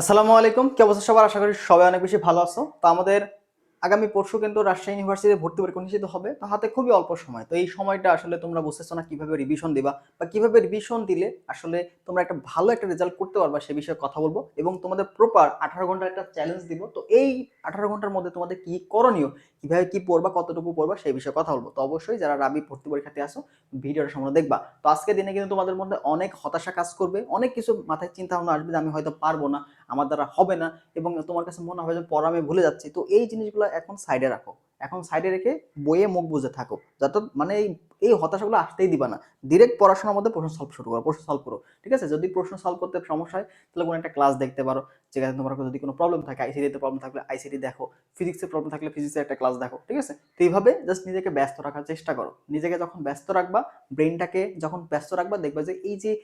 আসসালামু আলাইকুম। কি অবস্থা সবার? আশা করি সবাই অনেক বেশি ভালো আছো। তো আমাদের আগামী পরশু কিন্তু রাজশাহী ইউনিভার্সিটিতে ভর্তি পরীক্ষা অনুষ্ঠিত হবে। তো হাতে খুবই অল্প সময়। তো এই সময়টা আসলে তোমরা বুঝতেছো না, কীভাবে রিভিশন দিবা বা কীভাবে রিভিশন দিলে আসলে তোমরা একটা ভালো একটা রেজাল্ট করতে পারবা সে বিষয়ে কথা বলব এবং তোমাদের প্রপার আঠারো ঘণ্টার একটা চ্যালেঞ্জ দিব। তো এই আঠারো ঘণ্টার মধ্যে তোমাদের কি করণীয়, কীভাবে কি পড়বা, কতটুকু পড়বা সেই বিষয়ে কথা বলব। তো অবশ্যই যারা রাবি ভর্তি পরীক্ষাতে আসো ভিডিওটা সম্পূর্ণ দেখবা। তো আজকের দিনে কিন্তু তোমাদের মধ্যে অনেক হতাশা কাজ করবে, অনেক কিছু মাথায় চিন্তা ভাবনা আসবে যে আমি হয়তো পারব না, আমার দ্বারা হবে না এবং তোমার কাছে মনে হবে যে পড়া আমি ভুলে যাচ্ছি। তো এই জিনিসগুলো এখন সাইডে রাখো। এখন সাইডে রেখে বইয়ে মুখ বুঝে থাকো। যাতে মানে এই হতাশাগুলো আসতেই দিবা না। ডিরেক্ট পড়াশোনার মধ্যে প্রশ্ন সলভ শুরু করো, প্রশ্ন সলভ করো। ঠিক আছে? যদি প্রশ্ন সলভ করতে সমস্যা হয়, তাহলে কোনো একটা ক্লাস দেখতে পারো, যেখানে তোমার যদি কোনো প্রবলেম থাকে আইসিডিতে প্রবলেম থাকলে আইসিডি দেখো। ফিজিক্সের প্রবলেম থাকলে ফিজিক্সের একটা ক্লাস দেখো। ঠিক আছে? তো এইভাবে জাস্ট নিজেকে ব্যস্ত রাখার চেষ্টা করো। নিজেকে যখন ব্যস্ত রাখবা ব্রেনটাকে যখন ব্যস্ত রাখবা, দেখবা যে এই যে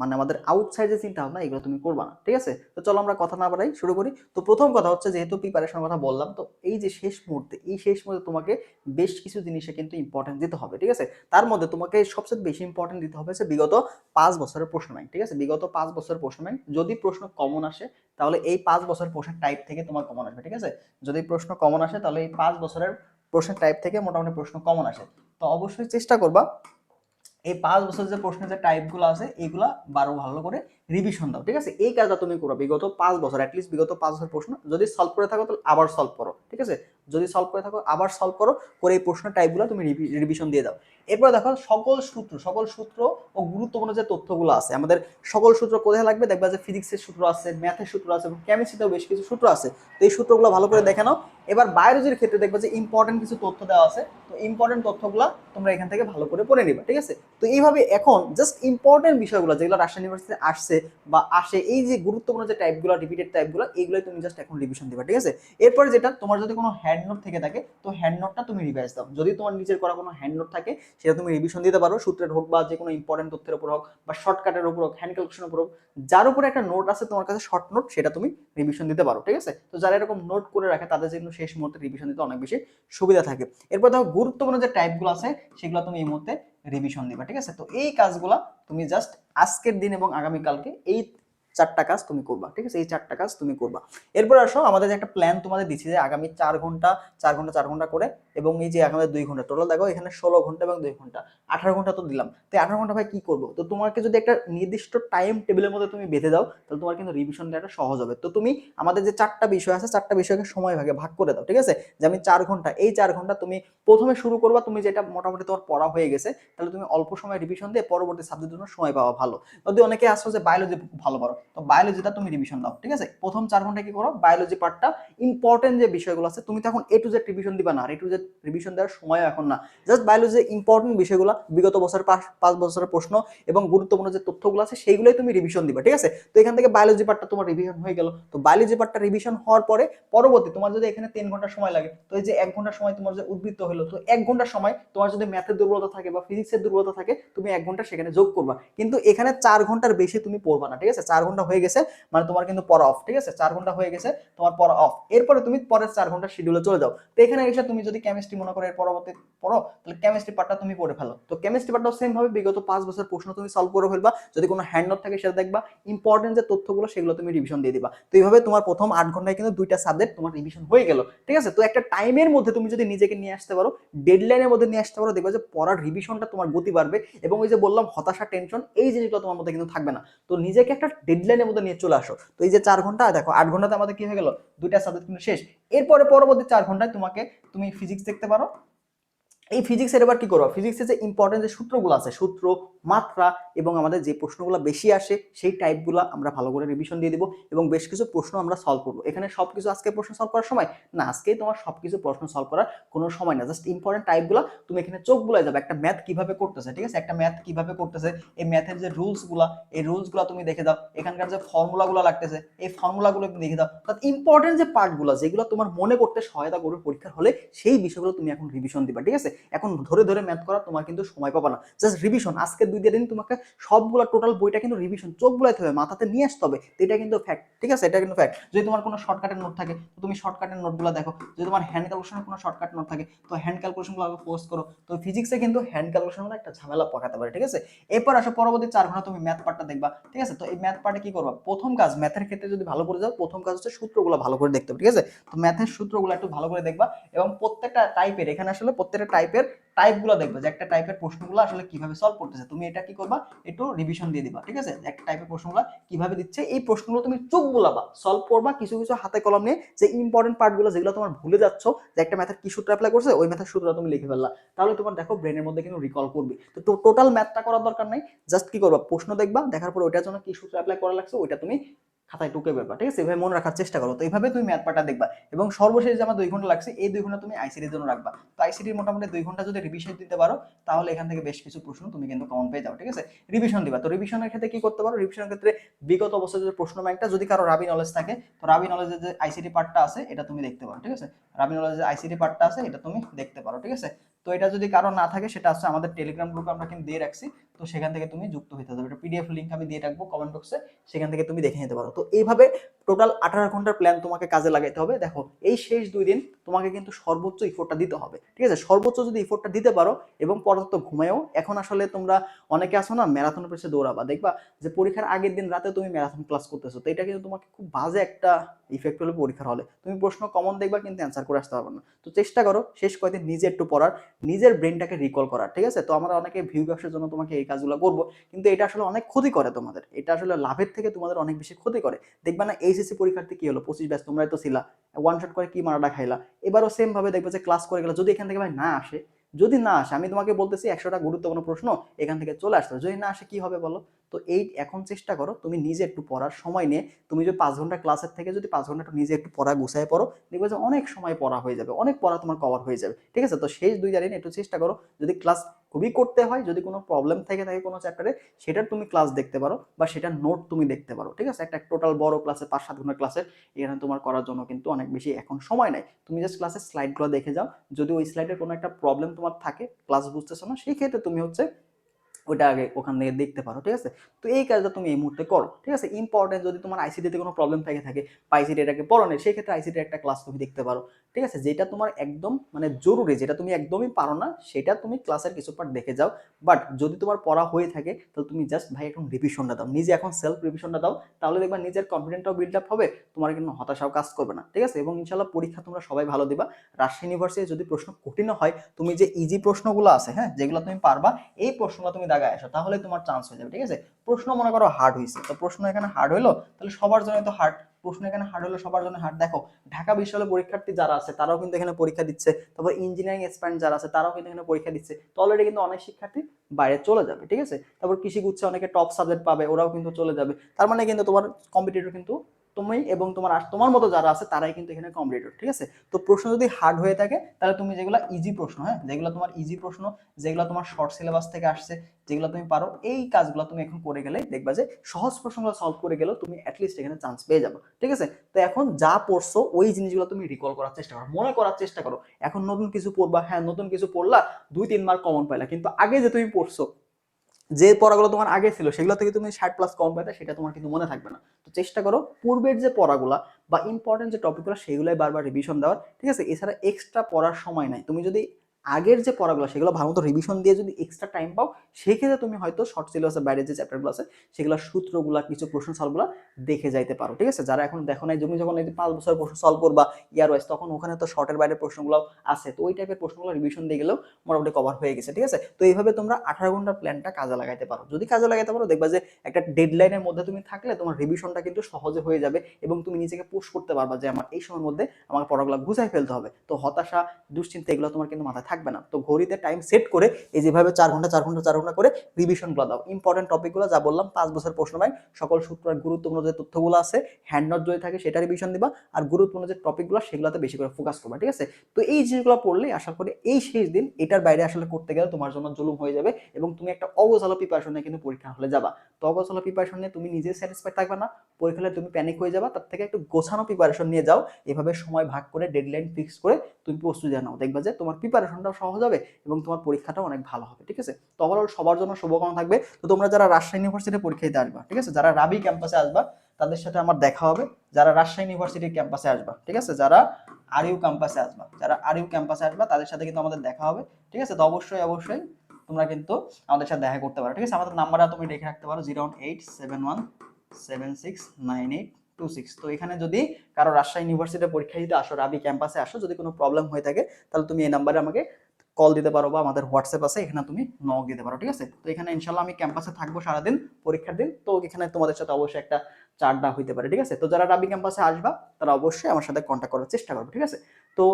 মানে আমাদের আউটসাইড যে চিন্তা ভাবনা এগুলো তুমি করবা না, ঠিক আছে? তো চলো আমরা কথা না বাড়াই, শুরু করি। তো প্রথম কথা হচ্ছে, যেহেতু প্রিপারেশনের কথা বললাম, তো এই যে শেষ মুহূর্তে, এই শেষ মুহূর্তে তোমাকে বেশ কিছু জিনিসে কিন্তু ইম্পর্টেন্স দিতে হবে, ঠিক আছে? তার মধ্যে তোমাকে সবচেয়ে বেশি ইম্পর্টেন্ট দিতে হবে বিগত পাঁচ বছরের প্রশ্ন ব্যাংক ঠিক আছে? বিগত পাঁচ বছরের প্রশ্ন ব্যাংক যদি প্রশ্ন কমন আসে, তাহলে এই পাঁচ বছরের প্রশ্নের টাইপ থেকে তোমার কমন আসবে, ঠিক আছে? যদি প্রশ্ন কমন আসে, তাহলে এই পাঁচ বছরের প্রশ্নের টাইপ থেকে মোটামুটি প্রশ্ন কমন আসে। তো অবশ্যই চেষ্টা করবা এই পাঁচ বছর যে প্রশ্নের যে টাইপগুলো আছে এগুলা বারো ভালো করে রিভিশন দাও, ঠিক আছে? এই কাজটা তুমি করো, বিগত পাঁচ বছর অ্যাটলিস্ট বিগত পাঁচ বছর প্রশ্ন, যদি সলভ করে থাকো তাহলে আবার সলভ করো, ঠিক আছে? যদি সলভ করে থাকো, আবার সলভ করো, করে এই প্রশ্নের টাইপগুলো তুমি রিভিশন দিয়ে দাও। এরপর দেখো, সকল সূত্র সকল সূত্র ও গুরুত্বপূর্ণ যে তথ্যগুলো আছে, আমাদের সকল সূত্র কোথায় লাগবে? দেখবা যে ফিজিক্সের সূত্র আছে ম্যাথের সূত্র আছে এবং কেমিস্ট্রিতেও বেশ কিছু সূত্র আছে। তো এই সূত্রগুলো ভালো করে দেখে নাও। এবার বায়োলজির ক্ষেত্রে দেখবা যে ইম্পর্টেন্ট কিছু তথ্য দেওয়া আছে। তো ইম্পর্টেন্ট তথ্যগুলো তোমরা এখান থেকে ভালো করে পড়ে নিবা, ঠিক আছে? তো এইভাবে এখন জাস্ট ইম্পর্টেন্ট বিষয়গুলো, যেগুলো রাজশাহী ইউনিভার্সিটি আসছে বা আসে এই যে গুরুত্বপূর্ণ যে টাইপগুলো রিপিটেড টাইপগুলো এইগুলোই তুমি জাস্ট এখন রিভিশন দিবা, ঠিক আছে? এরপর যেটা, তোমার যদি কোনো হ্যান্ড নোট থেকে থাকে, তো হ্যান্ড নোটটা তুমি রিভাইজ দাও। যদি তোমার নিজের করা কোনো হ্যান্ড নোট থাকে, সেটা তুমি রিভিশন দিতে পারো, সূত্রের হোক বা যে কোনো ইম্পর্টেন্ট তথ্যের উপর হোক বা শর্টকাটের উপর হোক হ্যান্ড ক্যালকুলেশনের উপর হোক, যার উপরে একটা নোট আছে তোমার কাছে শর্ট নোট সেটা তুমি রিভিশন দিতে পারো, ঠিক আছে? তো যারা এরকম নোট করে রাখে, তাদের জন্য শেষ মুহূর্তে রিভিশন দিতে অনেক বেশি সুবিধা থাকে। এরপর দেখো, গুরুত্বপূর্ণ যে টাইপগুলো আছে, সেগুলো তুমি এই মুহূর্তে রিভিশন দিবা ঠিক আছে? তো এই কাজগুলা তুমি জাস্ট আজকের দিন এবং আগামীকালকে এই চারটা কাজ তুমি করবা, ঠিক আছে? এই চারটা কাজ তুমি করবা। এরপর আসো, আমাদের যে একটা প্ল্যান তোমাদের দিচ্ছি যে আগামী চার ঘণ্টা চার ঘণ্টা চার ঘণ্টা করে এবং এই যে আমাদের দুই ঘণ্টা টোটাল দেখো এখানে ষোলো ঘণ্টা এবং দুই ঘণ্টা, আঠারো ঘণ্টা তো দিলাম। তো আঠারো ঘণ্টা ভাই কি করব? তো তোমাকে যদি একটা নির্দিষ্ট টাইম টেবিলের মধ্যে তুমি বেঁধে দাও, তাহলে তোমার কিন্তু রিভিশন দেওয়াটা সহজ হবে। তো তুমি আমাদের যে চারটা বিষয় আছে, চারটা বিষয়কে সময় ভাগে ভাগ করে দাও, ঠিক আছে? যে আমি চার ঘণ্টা, এই চার ঘণ্টা তুমি প্রথমে শুরু করবা, তুমি যেটা মোটামুটি তোমার পড়া হয়ে গেছে, তাহলে তুমি অল্প সময় রিভিশন দিয়ে পরবর্তী সাবজেক্টের জন্য সময় পাওয়া ভালো। যদি অনেকে আসো যে বায়োলজি ভালো পারো তো বায়োলজিটা তুমি রিভিশন দাও, ঠিক আছে? প্রথম চার ঘণ্টা কি করো? বায়োলজি পার্টটা ইম্পর্টেন্ট যে বিষয়গুলো আছে, তুমি তখন এ টু জেড রিভিশন দিবা না। আর এ টু জেড রিভিশন দেওয়ার সময় এখন না। জাস্ট বায়োলজি ইম্পর্টেন্ট বিষয়গুলো, বিগত বছরের পাঁচ পাঁচ বছরের প্রশ্ন এবং গুরুত্বপূর্ণ যে তথ্যগুলো আছে, সেইগুলোই তুমি রিভিশন দিবা, ঠিক আছে? তো এখান থেকে বায়োলজি পার্টটা তোমার রিভিশন হয়ে গেল। তো বায়োলজি পার্টটা রিভিশন হওয়ার পরে, পরবর্তী তোমার যদি এখানে তিন ঘণ্টা সময় লাগে, তো এই যে এক ঘণ্টা সময় তোমার যে উদ্বৃত্ত হলো, তো এক ঘণ্টা সময় তোমার যদি ম্যাথের দুর্বলতা থাকে বা ফিজিক্সের দুর্বলতা থাকে, তুমি এক ঘণ্টা সেখানে যোগ করবা। কিন্তু এখানে চার ঘণ্টার বেশি তুমি পড়বা না, ঠিক আছে? চার ঘণ্টা হয়ে গেছে মানে তোমার কিন্তু পড়া অফ ঠিক আছে? চার ঘণ্টা হয়ে গেছে, তোমার পড়া অফ এরপরে তুমি পরের চার ঘণ্টা শিডিউলে চলে যাও। তো এখানে এসে তুমি যদি কেমিস্ট্রি মনে করো এর পরবর্তী পড়ো, তাহলে কেমিস্ট্রি পার্টটা তুমি পড়ে ফেলো। তো কেমিস্ট্রি পার্টটাও সেম ভাবে বিগত পাঁচ বছর প্রশ্ন তুমি সলভ করে ফেলবা। যদি কোনো হ্যান্ড নোট থাকে সেটা দেখবা। ইম্পর্টেন্ট যে তথ্যগুলো, সেগুলো তুমি রিভিশন দিয়ে দিবা। তো এইভাবে তোমার প্রথম আট ঘন্টায় কিন্তু দুইটা সাবজেক্ট তোমার রিভিশন হয়ে গেল, ঠিক আছে? তো একটা টাইমের মধ্যে তুমি যদি নিজেকে নিয়ে আসতে পারো ডেডলাইনের মধ্যে নিয়ে আসতে পারো, দেখবা যে পড়ার রিভিশনটা তোমার গতি বাড়বে এবং ওই যে বললাম হতাশা টেনশন এই জিনিসগুলো তোমার মধ্যে কিন্তু থাকবে না। তো নিজেকে একটা ডেডলাইনের মধ্যে নিয়ে চলে আসো। তো এই যে চার ঘণ্টা, দেখো, আট ঘন্টাতে আমাদের কি হয়ে গেল? দুইটা সাবজেক্ট কিন্তু শেষ। এরপরে পরবর্তী চার ঘন্টায় তোমাকে, তুমি ফিজিক্স দেখতে পারো। এই ফিজিক্সের এবার কি করব? ফিজিক্সের যে ইম্পর্টেন্ট যে সূত্রগুলো আছে, সূত্র, মাত্রা এবং আমাদের যে প্রশ্নগুলো বেশি আসে, সেই টাইপগুলো আমরা ভালো করে রিভিশন দিয়ে দিব এবং বেশ কিছু প্রশ্ন আমরা সলভ করব। এখানে সব কিছু আজকে প্রশ্ন সলভ করার সময়? না আজকেই তোমার সব কিছু প্রশ্ন সলভ করার কোনো সময় না। জাস্ট ইম্পর্টেন্ট টাইপগুলো তুমি এখানে চোখ বুলাই যাবে, একটা ম্যাথ কীভাবে করতেছে, ঠিক আছে? একটা ম্যাথ কীভাবে করতেছে? এই ম্যাথের যে রুলসগুলো এই রুলসগুলো তুমি দেখে দাও। এখানকার যে ফর্মুলাগুলো লাগতেছে, এই ফর্মুলাগুলো তুমি দেখে দাও। অর্থাৎ ইম্পর্টেন্ট যে পার্টগুলো যেগুলো তোমার মনে করতে সহায়তা করবে পরীক্ষার হলে, সেই বিষয়গুলো তুমি এখন রিভিশন দিবা, ঠিক আছে? এখন ধরে ধরে ম্যাথ করা তোমার কিন্তু সময় পাবা না। জাস্ট রিভিশন আজকে দুই দিন তোমাকে সবগুলো টোটাল বইটা কিন্তু রিভিশন চোখ বুলাইতে হবে মাথাতে নিয়ে আসতে হবে এটা কিন্তু ফ্যাক্ট ঠিক আছে? এটা কিন্তু ফ্যাক্ট যদি তোমার কোনো শর্টকাটের নোট থাকে তুমি শর্টকাটের নোটগুলো দেখো। যদি তোমার হ্যান্ড ক্যালকুলেশনের কোনো শর্টকাট নোট থাকে, তো হ্যান্ড ক্যালকুলেশনগুলো আগে পোস্ট করো। তো ফিজিক্সে কিন্তু হ্যান্ড ক্যালকুলেশন হলো একটা ঝামেলা পাকাতে পারে, ঠিক আছে? এরপর আসো পরবর্তী চার ঘণ্টা তুমি ম্যাথ পার্টটা দেখবা, ঠিক আছে? তো এই ম্যাথ পার্টে কি করবা? প্রথম কাজ ম্যাথের ক্ষেত্রে যদি ভালো করে যাও, প্রথম কাজ হচ্ছে সূত্রগুলো ভালো করে দেখতে হবে, ঠিক আছে? তো ম্যাথের সূত্রগুলো একটু ভালো করে দেখবা এবং প্রত্যেকটা টাইপের এখানে আসলে প্রত্যেকটা টাইপের টাইপগুলো দেখবে যে একটা টাইপের প্রশ্নগুলো আসলে কীভাবে সলভ করতেছে। তুমি এটা কি করবা? একটু রিভিশন দিয়ে দিবা, ঠিক আছে? একটা টাইপের প্রশ্নগুলো কীভাবে দিচ্ছে? এই প্রশ্নগুলো তুমি চোখ বুলাবা সলভ করবা, কিছু কিছু হাতে কলম নিয়ে যে ইম্পর্টেন্ট পার্টগুলো যেগুলো তোমার ভুলে যাচ্ছ, যে একটা ম্যাথের কি সূত্র অ্যাপ্লাই করছে, ওই ম্যাথের সূত্র তুমি লিখে ফেললা। তাহলে তোমার দেখো ব্রেনের মধ্যে কিন্তু রিকল করবে। তো টোটাল ম্যাথটা করার দরকার নাই। জাস্ট কি করবা? প্রশ্ন দেখবা, দেখার পর ওইটার জন্য কি সূত্র অ্যাপ্লাই করা লাগছে, ওইটা তুমি খাতায় টুকে ব্যাপার ঠিক আছে? এভাবে মনে রাখার চেষ্টা করো। তো এইভাবে তুমি ম্যাথ পাটা দেখবা এবং সর্বশেষ যে আমার দুই ঘণ্টা লাগছে, এই দুই ঘণ্টা তুমি আইসিডির জন্য রাখবা। তো আইসিডির মোটামুটি দুই ঘণ্টা যদি রিভিশন দিতে পারো, তাহলে এখান থেকে বেশ কিছু প্রশ্ন তুমি কিন্তু কমন পেয়ে যাও, ঠিক আছে? রিভিশন দিবা। তো রিভিশনের ক্ষেত্রে কি করতে পারো? রিভিশনের ক্ষেত্রে বিগত অবস্থায় যে প্রশ্ন ব্যাংকটা যদি কারও রাবি নলেজ থাকে, তো রাবি নলেজের যে আইসিডি পার্টটা আছে, এটা তুমি দেখতে পারো, ঠিক আছে? রাবি নলেজের আইসিডি পার্টটা আছে, এটা তুমি দেখতে পারো, ঠিক আছে? তো এটা যদি কারও না থাকে, সেটা হচ্ছে আমাদের টেলিগ্রাম গ্রুপে আমরা কিন্তু দিয়ে রাখছি। তো সেখান থেকে তুমি যুক্ত হতে হবে এটা পিডিএফ লিঙ্ক আমি দিয়ে রাখব কমেন্ট বক্সে সেখান থেকে তুমি দেখে নিতে পারো। তো এইভাবে টোটাল আঠারো ঘণ্টার প্ল্যান তোমাকে কাজে লাগাইতে হবে। দেখো, এই শেষ দুই দিন তোমাকে কিন্তু সর্বোচ্চ ইফোর্টটা দিতে হবে। ঠিক আছে? সর্বোচ্চ যদি ইফোর্টটা দিতে পারো এবং পর্যাপ্ত ঘুমায়ও, এখন আসলে তোমরা অনেকে আসো না ম্যারাথনের পেছনে দৌড়াবা। দেখবা যে পরীক্ষার আগের দিন রাতে তুমি ম্যারাথন ক্লাস করতেছো। তো এটা কিন্তু তোমাকে খুব বাজে একটা ইফেক্ট হলো পরীক্ষার হলে। তুমি প্রশ্ন কমন দেখবা কিন্তু অ্যান্সার করে আসতে পারবে না। তো চেষ্টা করো শেষ কয়েকদিন নিজে একটু পড়ার, নিজের ব্রেনটাকে রিকল করার। ঠিক আছে? তো আমরা অনেকে ভিউ ব্যবসার জন্য তোমাকে এই কাজগুলো করব। কিন্তু এটা আসলে অনেক ক্ষতি করে তোমাদের। এটা আসলে লাভের থেকে তোমাদের অনেক বেশি ক্ষতি করে। দেখবে না, এইচএসসি পরীক্ষার্থী কী হলো? পঁচিশ ব্যাস, তোমরাই তো ছিলা। ওয়ান শট করে কী মারাটা খাইলা? এবারও সেমভাবে দেখবে যে ক্লাস করে গেলো। যদি এখান থেকে ভাই না আসে, যদি না আসে, আমি তোমাকে বলতেছি একশোটা গুরুত্বপূর্ণ প্রশ্ন এখান থেকে চলে আসতে যদি না আসে, কি হবে বলো? তো এই এখন চেষ্টা করো তুমি নিজে একটু পড়ার সময় নিয়ে, তুমি যদি পাঁচ ঘণ্টা ক্লাসের থেকে যদি পাঁচ ঘণ্টা নিজে একটু পড়া গুছায় পড়ো, দেখবে যে অনেক সময় পড়া হয়ে যাবে, অনেক পড়া তোমার কভার হয়ে যাবে, ঠিক আছে? তো সেই দুই জানি একটু চেষ্টা করো, যদি ক্লাস খুবই করতে হয়, যদি কোনো প্রবলেম থেকে থাকে কোনো চ্যাপ্টারে সেটার তুমি ক্লাস দেখতে পারো বা সেটার নোট তুমি দেখতে পারো, ঠিক আছে? একটা টোটাল বড় ক্লাসে পাঁচ সাত ঘণ্টা ক্লাসের এখানে তোমার করার জন্য কিন্তু অনেক বেশি এখন সময় নাই তুমি জাস্ট ক্লাসের স্লাইডগুলো দেখে যাও, যদি ওই স্লাইডের কোনো একটা প্রবলেম তোমার থাকে ক্লাস বুঝতেছো না, সেই ক্ষেত্রে তুমি হচ্ছে ওইটা আগে ওখান থেকে দেখতে পারো, ঠিক আছে? তো এই কাজটা তুমি এই মুহূর্তে করো, ঠিক আছে? ইম্পর্টেন্ট যদি তোমার আইসিডিতে কোনো প্রবলেম থেকে, থাকে আইসিডি এটাকে পড়ো না, সেই ক্ষেত্রে আইসিডি একটা ক্লাস তুমি দেখতে পারো, ঠিক আছে? যেটা তোমার একদম মানে জরুরি, যেটা তুমি একদমই পারো না, সেটা তুমি ক্লাসের কিছু পার্ট দেখে যাও। বাট যদি তোমার পড়া হয়ে থাকে, তাহলে তুমি জাস্ট ভাই এখন রিভিশনটা দাও, নিজে এখন সেলফ রিভিশনটা দাও, তাহলে দেখবা নিজের কনফিডেন্টটাও বিল্ড আপ হবে, তোমার কিন্তু হতাশাও কাজ করবে না, ঠিক আছে? এবং ইনশাল্লাহ পরীক্ষা তোমরা সবাই ভালো দিবা। রাজশাহী ইউনিভার্সিটি যদি প্রশ্ন কঠিন হয়, তুমি যে ইজি প্রশ্নগুলো আছে হ্যাঁ? যেগুলো তুমি পারবা, এই প্রশ্নগুলো তুমি দাগায় আসো তাহলে তোমার চান্স হয়ে যাবে, ঠিক আছে? প্রশ্ন মনে করো হার্ড হয়েছে তো প্রশ্ন এখানে হার্ড হলো তাহলে সবার জন্য তো হার্ড প্রশ্ন এখানে হার্ড হলো সবার জন্য হার্ড দেখো, ঢাকা বিশ্ববিদ্যালয়ের পরীক্ষার্থী যারা আছে, তারাও কিন্তু এখানে পরীক্ষা দিচ্ছে, তারপর ইঞ্জিনিয়ারিং এক্সপ্যান্ড যারা আছে, তারাও কিন্তু এখানে পরীক্ষা দিচ্ছে, তো অলরেডি কিন্তু অনেক শিক্ষার্থী বাইরে চলে যাবে, ঠিক আছে? তারপর কৃষি গুচ্ছে অনেকে টপ সাবজেক্ট পাবে, ওরাও কিন্তু চলে যাবে, তার মানে কিন্তু তোমার কম্পিটিটর কিন্তু তুমি এবং তোমার তোমার মতো যারা আছে, তারাই কিন্তু এখানে কম্পিটিটর ঠিক আছে? তো প্রশ্ন যদি হার্ড হয়ে থাকে, তাহলে তুমি যেগুলো ইজি প্রশ্ন হ্যাঁ? যেগুলো তোমার ইজি প্রশ্ন, যেগুলো তোমার শর্ট সিলেবাস থেকে আসছে, যেগুলো তুমি পারো, এই কাজগুলো তুমি এখন করে গেলে দেখবা যে সহজ প্রশ্নগুলো সলভ করে গেলেও তুমি অ্যাটলিস্ট এখানে চান্স পেয়ে যাব, ঠিক আছে? তো এখন যা পড়ছো, ওই জিনিসগুলো তুমি রিকল করার চেষ্টা করো, মনে করার চেষ্টা করো। এখন নতুন কিছু পড়বা হ্যাঁ নতুন কিছু পড়লা, দুই, তিন মার্ক কমন পাইলা, কিন্তু আগে যে তুমি পড়ছো যে পড়াগুলো তোমার আগে ছিল, সেগুলো থেকে তুমি ষাট প্লাস কম পাইতে সেটা তোমার কিন্তু মনে থাকবে না। তো চেষ্টা করো, পূর্বের যে পড়াগুলো বা ইম্পর্টেন্ট যে টপিকগুলো সেগুলোই বারবার রিভিশন দেওয়ার। ঠিক আছে? এছাড়া এক্সট্রা পড়ার সময় নাই। তুমি যদি আগের যে পড়াগুলো, সেগুলো ভালো মতো রিভিশন দিয়ে যদি এক্সট্রা টাইম পাও, সেক্ষেত্রে তুমি হয়তো শর্ট সিলেবাসের বাইরে যে চ্যাপ্টারগুলো আছে, সেগুলো সূত্রগুলো, কিছু প্রশ্ন সলভগুলো দেখে যাইতে পারো, ঠিক আছে? যারা এখন দেখো নাই, তুমি যখন এই পাঁচ বছর প্রশ্ন সলভ করবা ইয়ার ওয়াইজ তখন ওখানে তো শর্টের বাইরে প্রশ্নগুলো আছে। তো ওই টাইপের প্রশ্নগুলো রিভিশন দিয়ে গেলেও মোটামুটি কভার হয়ে গেছে, ঠিক আছে? তো এইভাবে তোমরা আঠারো ঘণ্টার প্ল্যানটা কাজে লাগাইতে পারো। যদি কাজে লাগাইতে পারো, দেখবা যে একটা ডেডলাইনের মধ্যে তুমি থাকলে তোমার রিভিশনটা কিন্তু সহজে হয়ে যাবে এবং তুমি নিজেকে পুশ করতে পারবা যে আমার এই সময়ের মধ্যে আমার পড়াগুলো গুছাই ফেলতে হবে। তো হতাশা, দুশ্চিন্তা, এগুলো তোমার কিন্তু মাথায় থাকবে না। তো ঘড়িতে টাইম সেট করে এই যেভাবে চার ঘণ্টা চার ঘণ্টা চার ঘণ্টা করে রিভিশনগুলো দাও। ইম্পর্টেন্ট টপিকগুলো যা বললাম, পাঁচ বছর প্রশ্ন ব্যাংক সকল সূত্র আর গুরুত্বপূর্ণ যে তথ্যগুলো আছে হ্যান্ড নোট যদি থাকে সেটা রিভিশন দিবা আর গুরুত্বপূর্ণ যে টপিকগুলো সেগুলোতে বেশি করে ফোকাস করবা, ঠিক আছে? তো এই জিনিসগুলো পড়লে আশা করি এই শেষ দিন এটার বাইরে আসলে করতে গেলে তোমার জন্য জুলুম হয়ে যাবে এবং তুমি একটা অগোছালো প্রিপারেশন নিয়ে কিন্তু পরীক্ষা হলে যাবা। তো অগোছালো প্রিপারেশন নিয়ে তুমি নিজে স্যাটিসফাইড থাকবে না, পরীক্ষা হলে তুমি প্যানিক হয়ে যাবা, তার থেকে একটু গোছানো প্রিপারেশন নিয়ে যাও। এভাবে সময় ভাগ করে ডেডলাইন ফিক্স করে তুমি প্রস্তুতি নাও। দেখবা যে তোমার প্রিপারেশন পড়াশোনাটাও সহজ হবে এবং তোমার পরীক্ষাটাও অনেক ভালো হবে, ঠিক আছে? তো ওভারঅল সবার জন্য শুভকামনা থাকবে। তো তোমরা যারা রাজশাহী ইউনিভার্সিটি পরীক্ষা দিতে আসবা, ঠিক আছে? যারা রাবি ক্যাম্পাসে আসবা, তাদের সাথে আমার দেখা হবে। যারা রাজশাহী ইউনিভার্সিটির ক্যাম্পাসে আসবা, ঠিক আছে? যারা আরইউ ক্যাম্পাসে আসবা, যারা আরইউ ক্যাম্পাসে আসবা, তাদের সাথে কিন্তু আমাদের দেখা হবে, ঠিক আছে? তো অবশ্যই অবশ্যই তোমরা কিন্তু আমাদের সাথে দেখা করতে পারো, ঠিক আছে? আমাদের নাম্বারটা তুমি লিখে রাখতে পারো zero eight seven one seven six nine eight two six তো এখানে যদি কারও রাজশাহী ইউনিভার্সিটিতে পরীক্ষা দিতে আসো, রাবি ক্যাম্পাসে আসো, যদি কোনো প্রবলেম হয়ে থাকে, তাহলে তুমি এই নাম্বারে আমাকে কল দিতে পারো বা আমাদের হোয়াটসঅ্যাপ আছে, এখানে তুমি নক দিতে পারো, ঠিক আছে? তো এখানে ইনশাল্লাহ আমি ক্যাম্পাসে থাকব সারাদিন, পরীক্ষার দিন। তো এখানে তোমাদের সাথে অবশ্যই একটা চারটা হইতে পারে, ঠিক আছে? তো যারা রাবি ক্যাম্পাসে আসবা, তারা অবশ্যই আমার সাথে কন্ট্যাক্ট করার চেষ্টা করবে, ঠিক আছে? তো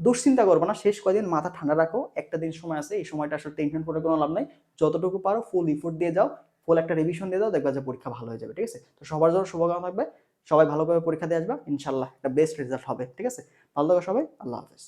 দুশ্চিন্তা করব না, শেষ কয়দিন মাথা ঠান্ডা রাখো, একটা দিন সময় আছে, এই সময়টা আসলে টেনশন করে কোনো লাভ নাই। যতটুকু পারো ফুল ইফোর্ট দিয়ে যাও ফুল একটা রিভিশন দিয়ে দাও দেখবা যে পরীক্ষা ভালো হয়ে যাবে, ঠিক আছে? তো সবার জন্য শুভকামনা থাকবে। সবাই ভালোভাবে পরীক্ষা দিয়ে আসবা, ইনশাল্লাহ একটা বেস্ট রেজাল্ট হবে, ঠিক আছে? ভালো থাকো সবাই, আল্লাহ হাফেজ।